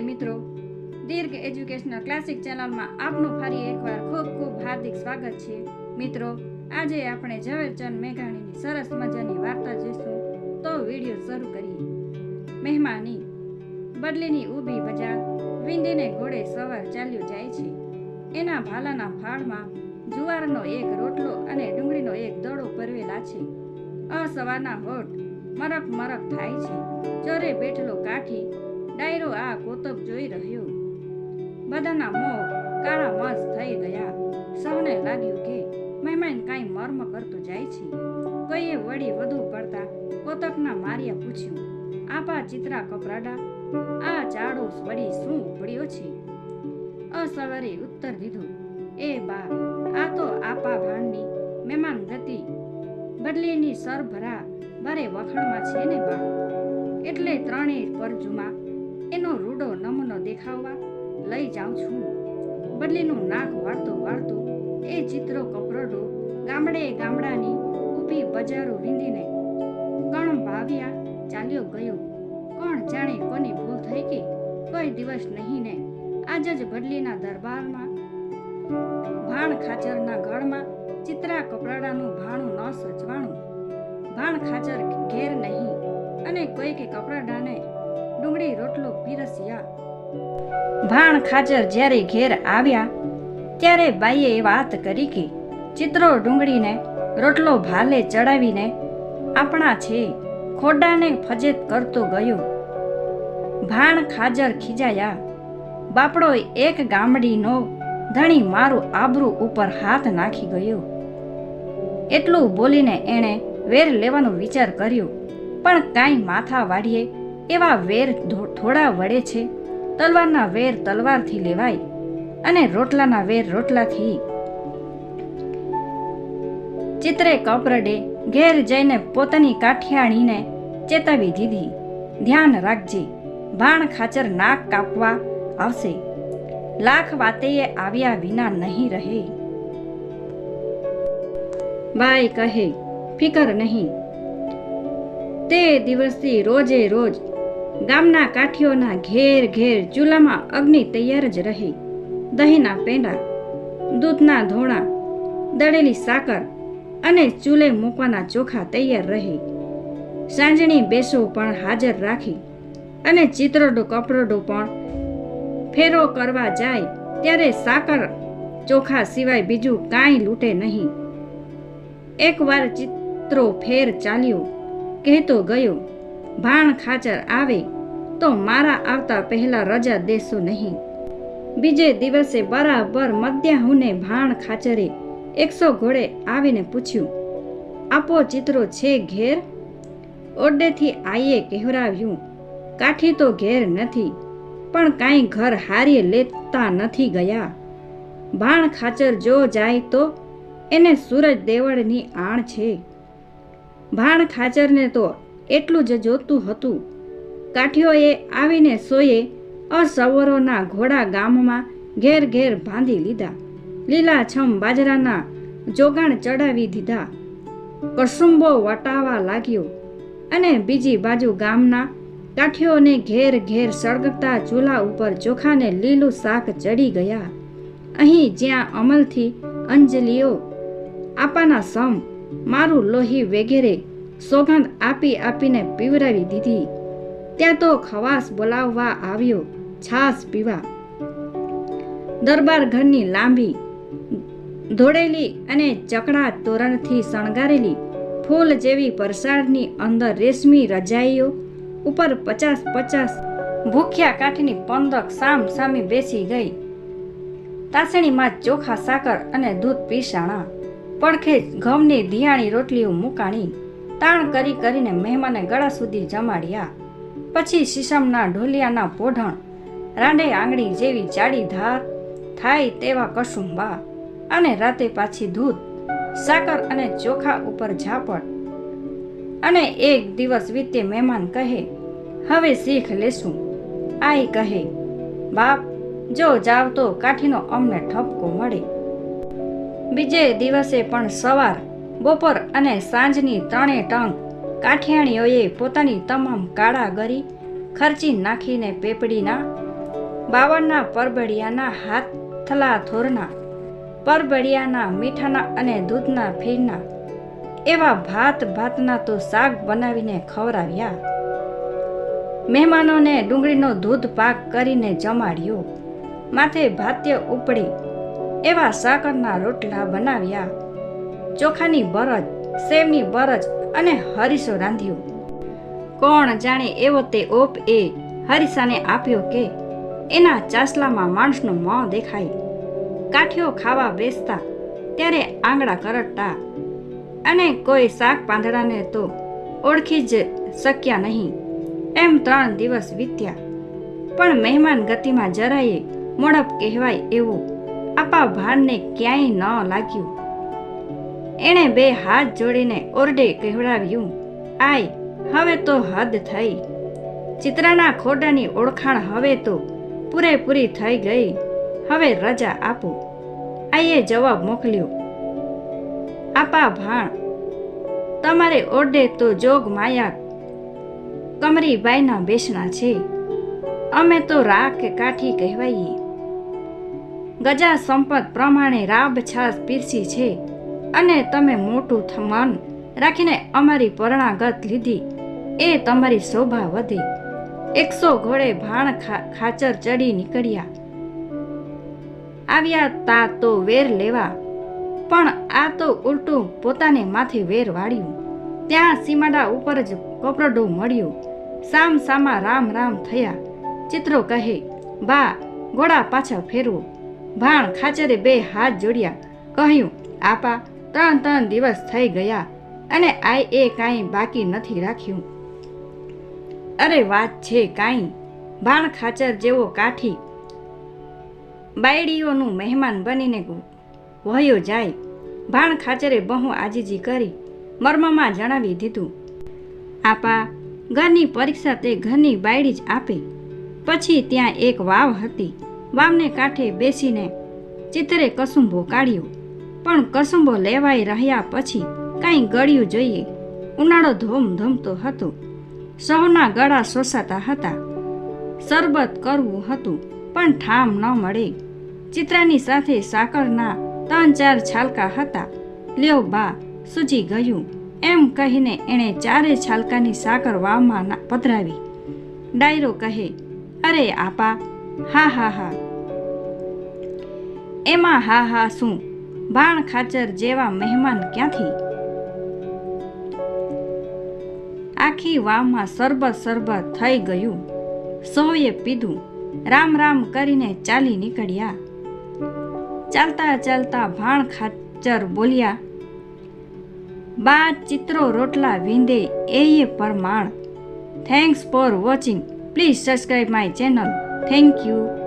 મિત્રો. દીર્ઘ educational classic ચેનલમાં આપનું ફરી એકવાર ખૂબ ખૂબ હાર્દિક સ્વાગત છે. મિત્રો, આજે આપણે ઝવેરચંદ મેઘાણીની સરસ મજાની વાર્તા જોઈશું. તો વીડિયો શરૂ કરીએ. મહેમાની, બદલીની ઊભી બજાર વિંદીને ઘોડે સવાર ચાલ્યું જાય છે. એના ભાલાના ફાળમાં જુવારનો એક રોટલો અને ડુંગળીનો એક દડો પરવેલા છે. અસવારના હોઠ મરક મરક થાય છે. ચોરે બેઠેલો કાઠી ડાયરો આ કોતક જોઈ રહ્યો. બધાના મોં કાળા મસ થઈ ગયા. સૌને લાગ્યું કે મહેમાન કાંઈ મર્મ કરતું જાય છે. કોઈએ વળી વધુ પડતા કોતકના માર્યા પૂછ્યું, આપા ચિત્રા કપરાડા, આ ચાડો વળી શું ઉપડ્યો છે? અસવારે ઉત્તર દીધું, એ બા, આ તો આપા ભાણની મહેમાન ગતિ. બદલીની સરભરા બારે વખાણમાં છે ને બા? એટલે ત્રણેય પરજુમાં એનો રૂડો નમૂનો દેખાવવા લઈ જાઉં છું. બદલીનું નાક વાળતો વાળતો એ ચિત્રો કપરડો ગામડે ગામડાની ઊભી બજારો વીંધીને કણ ભાવ્યા ચાલ્યો ગયો. કોણ જાણે કોની ભૂલ થઈ કે કોઈ દિવસ નહીં ને આજ જ બદલીના દરબારમાં ભાણ ખાચરના ગળમાં ચિત્રા કપરાડાનું ભાણું ન સચવાણું ભાણ ખાચર ઘેર નહીં અને કોઈ કે કપરાડાને ડુંગળી, રોટલો, પીરસ્યા. ભાણ ખાચર જ્યારે ઘેર આવ્યા, ત્યારે બાઈએ વાત કરી કે, ચિત્રો ડુંગળીને રોટલો ભાલે ચડાવીને આપણા છે, ખોડાને ફજેત કરતો ગયો. ભાણ ખાજર ખીજાયા. બાપડો એક ગામડીનો ધણી મારું આબરૂ ઉપર હાથ નાખી ગયો. એટલું બોલીને એણે વેર લેવાનો વિચાર કર્યો. પણ કાંઈ માથા વાળીએ એવા વેર થોડા વડે છે. તલવારના વેર તલવારથી લેવાય અને રોટલાના વેર રોટલાથી. ચિત્રે કપરડે ઘેર જઈને પોતાની કાઠિયાણીને ચેતવી દીધી. ધ્યાન રાખજે, ભાણ ખાચર નાક કાપવા આવશે. લાખ વાતેય આવ્યા વિના નહીં રહે. બાઈ કહે, ફિકર નહીં. તે દિવસથી રોજે રોજ ગામના કાઠીઓના ઘેર ઘેર ચૂલામાં અગ્નિ તૈયાર જ રહે. દહીંના પેંડા, દૂધના ધોણા, દળેલી સાકર અને ચૂલે મૂકવાના ચોખા તૈયાર રહે. સાંજણી બેસો પણ હાજર રાખી અને ચિત્રડો કપરડો પણ ફેરો કરવા જાય ત્યારે સાકર ચોખા સિવાય બીજું કાંઈ લૂંટે નહીં. એકવાર ચિત્રો ફેર ચાલ્યો, કહેતો ગયો ભાણ ખાચર આવે, તો મારા આવતા પહેલા રજા દેશો નહીં. બીજે દિવસે બરાબર મધ્યાહુને ભાણ ખાચરે એકસો ઘોડે આવીને પૂછ્યું, આપો ચિત્રો છે ઘેર? ઓરડેથી આઈએ કહેવરાવ્યું, કાઠી તો ઘેર નથી, પણ કાંઈ ઘર હારીએ લેતા નથી ગયા. ભાણ ખાચર જો જાય તો એને સૂરજ દેવળની આણ છે. ભાણ ખાચરને તો એટલું જ જોતું હતું. કાઠીઓએ આવીને સોયે અસવરોના ઘોડા ગામમાં ઘેર ઘેર બાંધી લીધા. લીલાછમ બાજરાના જોગાણ ચડાવી દીધા. કસુંબો વટાવા લાગ્યો અને બીજી બાજુ ગામના કાઠીઓને ઘેર ઘેર સળગતા ચૂલા ઉપર ચોખાને લીલું શાક ચડી ગયા. અહીં જ્યાં અમલથી અંજલિઓ આપાના સમ, મારું લોહી વગેરે સોગંદ આપી આપીને પીવરાવી દીધી. ત્યાં તો ખવાસ બોલાવવા આવ્યો છાસ પીવા. દરબાર ઘરની લાંબી, ધોળેલી અને ચકડા તોરણથી શણગારેલી ફૂલ જેવી પરસાળની અંદર રેશમી રજાઈઓ ઉપર પચાસ પચાસ ભૂખ્યા કાઠીની પંદક સામ સામી બેસી ગઈ. તાસણીમાં ચોખા, સાકર અને દૂધ પીસાણા પડખે ઘઉંની ધિયાણી રોટલીઓ મૂકાણી. તાણ કરી કરીને મહેમાને ગળા સુધી જમાડ્યા. પછી શીશમના ઢોલિયાના પોઢણ, રાંડે આંગળી જેવી જાડી ધાર થાય તેવા કસુંબા અને રાતે પાછી દૂધ સાકર અને ચોખા ઉપર ઝાપટ. અને એક દિવસ વીતે મહેમાન કહે, હવે શીખ લેશું. આઈ કહે, બાપ, જો જાવ તો કાઠીનો અમને ઠપકો મળે. બીજે દિવસે પણ સવાર બપોર અને સાંજની ત્રણે ટંક. કાઠિયાણીઓએ પોતાની તમામ કાળા ગરી ખર્ચી નાખીને પેપડીના બાવળના પરબડિયાના હાથલા થોરના પરબડિયાના મીઠાના અને દૂધના ફીરના એવા ભાત ભાતના તો શાક બનાવીને ખવડાવ્યા. મહેમાનોને ડુંગળીનો દૂધ પાક કરીને જમાડ્યો. માથે ભાત્ય ઉપડી એવા સાકરના રોટલા બનાવ્યા. ચોખાની બરજ, સેવની બરજ અને હરીસો રાંધ્યો. કોણ જાણે એવો તે ઓપ એ હરીસાને આપ્યો કે એના ચાસલામાં માણસનું મોં દેખાય. કાઠીઓ ખાવા બેસતા ત્યારે આંગળા કરડતા. અને કોઈ શાક પાંદડાને તો ઓળખી જ શક્યા નહીં. એમ ત્રણ દિવસ વીત્યા. પણ મહેમાન ગતિમાં જરાયે મોડપ કહેવાય એવું આપા ભાનને ક્યાંય ન લાગ્યું. એણે બે હાથ જોડીને ઓરડે કહેવડાવ્યું, આય, હવે તો હદ થઈ. ચિત્રાના ખોડાની ઓળખાણ હવે તો પૂરેપૂરી થઈ ગઈ. હવે રજા આપો. આઈએ જવાબ મોકલ્યો, આપા ભાણ, તમારે ઓરડે તો જોગ માયા કમરીબાઈના બેસણા છે. અમે તો રાખ કાઠી કહેવાઈએ. ગજા સંપત પ્રમાણે રાબ છાસ પીરસી છે. અને તમે મોટું મન રાખીને અમારી પરણાગત લીધી. એ તમારી શોભા વધી. એકસો ઘોડે ભાણ ખાચર ચડી નીકળ્યા. આવ્યા તા તો વેર લેવા, પણ આ તો ઉલટું પોતાને માથે વેર વાળ્યું. ત્યાં સીમાડા ઉપર જ કપરડું મળ્યું. સામ સામા રામ રામ થયા. ચિત્રો કહે, બા, ઘોડા પાછા ફેરવો. ભાણ ખાચરે બે હાથ જોડ્યા. કહ્યું, આપા ત્રણ ત્રણ દિવસ થઈ ગયા અને આ એ કાંઈ બાકી નથી રાખ્યું. અરે વાત છે કાંઈ. ભાણ ખાચર જેવો કાઠી. બાયડીઓનું મહેમાન બનીને વહ્યો જાય. ભાણ ખાચરે બહુ આજીજી કરી, મર્મમાં જણાવી દીધું. આપા, ઘરની પરીક્ષા તે ઘરની બાયડી જ આપે. પછી ત્યાં એક વાવ હતી. વાવને કાંઠે બેસીને ચિત્રે કસુંભો કાઢ્યો. પણ કસુંબો લેવાઈ રહ્યા પછી કાંઈ ગળ્યું જોઈએ. ઉનાળો ધોમધમતો હતો. સૌના ગળા સોસાતા હતા. શરબત કરવું હતું, પણ ઠામ ન મળે. ચિત્રાની સાથે સાકરના ત્રણ ચાર છાલકા હતા. લ્યો બા, સૂજી ગયું. એમ કહીને એણે ચારે છાલકાની સાકર વાવમાં પધરાવી. ડાયરો કહે, અરે આપા, હા હા હા. એમાં હા હા શું? ભાણ ખાચર જેવા મહેમાન ક્યાંથી? આખી વાવમાં સરબત સરબત થઈ ગયું. સૌએ પીધું. રામ રામ કરીને ચાલી નીકળ્યા. ચાલતા ચાલતા ભાણ ખાચર બોલ્યા બા ચિત્રો રોટલા વિંદે એ પરમાણ. Thanks for watching please subscribe my channel thank you